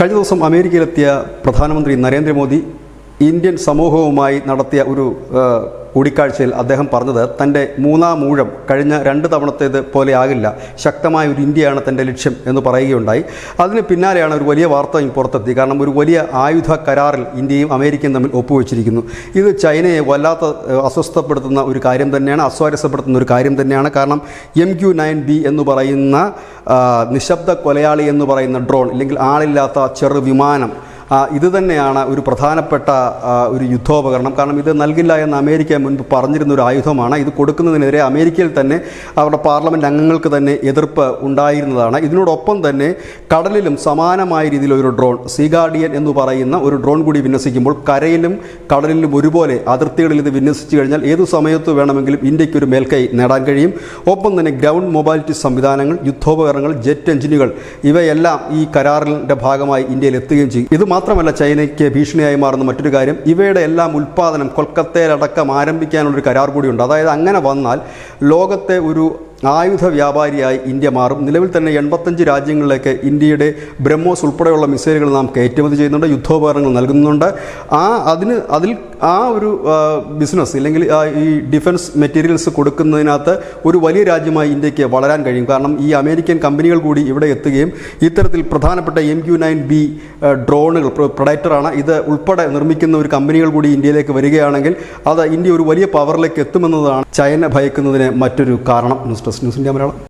കഴിഞ്ഞ ദിവസം അമേരിക്കയിലെത്തിയ പ്രധാനമന്ത്രി നരേന്ദ്രമോദി ഇന്ത്യൻ സമൂഹവുമായി നടത്തിയ ഒരു കൂടിക്കാഴ്ചയിൽ അദ്ദേഹം പറഞ്ഞത് തന്റെ മൂന്നാം മൂഴം കഴിഞ്ഞ രണ്ട് തവണത്തേത് പോലെ ആകില്ല ശക്തമായ ഒരു ഇന്ത്യയാണ് തന്റെ ലക്ഷ്യം എന്ന് പറയുകയുണ്ടായി. അതിന് പിന്നാലെയാണ് ഒരു വലിയ വാർത്ത പുറത്തെത്തി. കാരണം ഒരു വലിയ ആയുധ കരാറിൽ ഇന്ത്യയും അമേരിക്കയും തമ്മിൽ ഒപ്പുവെച്ചിരിക്കുന്നു. ഇത് ചൈനയെ വല്ലാത്ത അസ്വസ്ഥപ്പെടുത്തുന്ന ഒരു കാര്യം തന്നെയാണ് അസ്വാരസ്യപ്പെടുത്തുന്ന ഒരു കാര്യം തന്നെയാണ്. കാരണം എം ക്യു നയൻ ബി എന്ന് പറയുന്ന നിശബ്ദ കൊലയാളി എന്ന് പറയുന്ന ഡ്രോൺ അല്ലെങ്കിൽ ആളില്ലാത്ത ചെറു വിമാനം ഇത് തന്നെയാണ് ഒരു പ്രധാനപ്പെട്ട ഒരു യുദ്ധോപകരണം. കാരണം ഇത് നൽകില്ല എന്ന് അമേരിക്ക മുൻപ് പറഞ്ഞിരുന്ന ഒരു ആയുധമാണ്. ഇത് കൊടുക്കുന്നതിനെതിരെ അമേരിക്കയിൽ തന്നെ അവരുടെ പാർലമെന്റ് അംഗങ്ങൾക്ക് തന്നെ എതിർപ്പ് ഉണ്ടായിരുന്നതാണ്. ഇതിനോടൊപ്പം തന്നെ കടലിലും സമാനമായ രീതിയിൽ ഒരു ഡ്രോൺ സീഗാർഡിയൻ എന്ന് പറയുന്ന ഒരു ഡ്രോൺ കൂടി വിന്യസിക്കുമ്പോൾ കരയിലും കടലിലും ഒരുപോലെ അതിർത്തികളിൽ ഇത് വിന്യസിച്ചു കഴിഞ്ഞാൽ ഏതു സമയത്ത് വേണമെങ്കിലും ഇന്ത്യയ്ക്ക് ഒരു മേൽക്കൈ നേടാൻ കഴിയും. ഒപ്പം തന്നെ ഗ്രൗണ്ട് മൊബൈലിറ്റി സംവിധാനങ്ങൾ യുദ്ധോപകരണങ്ങൾ ജെറ്റ് എഞ്ചിനുകൾ ഇവയെല്ലാം ഈ കരാറിന്റെ ഭാഗമായി ഇന്ത്യയിൽ എത്തുകയും ചെയ്യും. ഇത് മാത്രമല്ല ചൈനയ്ക്ക് ഭീഷണിയായി മാറുന്ന മറ്റൊരു കാര്യം ഇവയുടെ എല്ലാം ഉൽപ്പാദനം കൊൽക്കത്തയിലടക്കം ആരംഭിക്കാനുള്ളൊരു കരാർ കൂടിയുണ്ട്. അതായത് അങ്ങനെ വന്നാൽ ലോകത്തെ ഒരു ആയുധ വ്യാപാരിയായി ഇന്ത്യ മാറും. നിലവിൽ തന്നെ എൺപത്തഞ്ച് രാജ്യങ്ങളിലേക്ക് ഇന്ത്യയുടെ ബ്രഹ്മോസ് ഉൾപ്പെടെയുള്ള മിസൈലുകൾ നാം കയറ്റുമതി ചെയ്യുന്നുണ്ട് യുദ്ധോപകരണങ്ങൾ നൽകുന്നുണ്ട്. ആ അതിന് അതിൽ ആ ഒരു ബിസിനസ് അല്ലെങ്കിൽ ഈ ഡിഫൻസ് മെറ്റീരിയൽസ് കൊടുക്കുന്നതിനകത്ത് ഒരു വലിയ രാജ്യമായി ഇന്ത്യയ്ക്ക് വളരാൻ കഴിയും. കാരണം ഈ അമേരിക്കൻ കമ്പനികൾ കൂടി ഇവിടെ എത്തുകയും ഇത്തരത്തിൽ പ്രധാനപ്പെട്ട എം ക്യു നയൻ ബി ഡ്രോണുകൾ പ്രൊഡക്ടറാണ് ഇത് ഉൾപ്പെടെ നിർമ്മിക്കുന്ന ഒരു കമ്പനികൾ കൂടി ഇന്ത്യയിലേക്ക് വരികയാണെങ്കിൽ അത് ഇന്ത്യ ഒരു വലിയ പവറിലേക്ക് എത്തുമെന്നതാണ് ചൈന ഭയക്കുന്നതിന് മറ്റൊരു കാരണം news desk news India Malayalam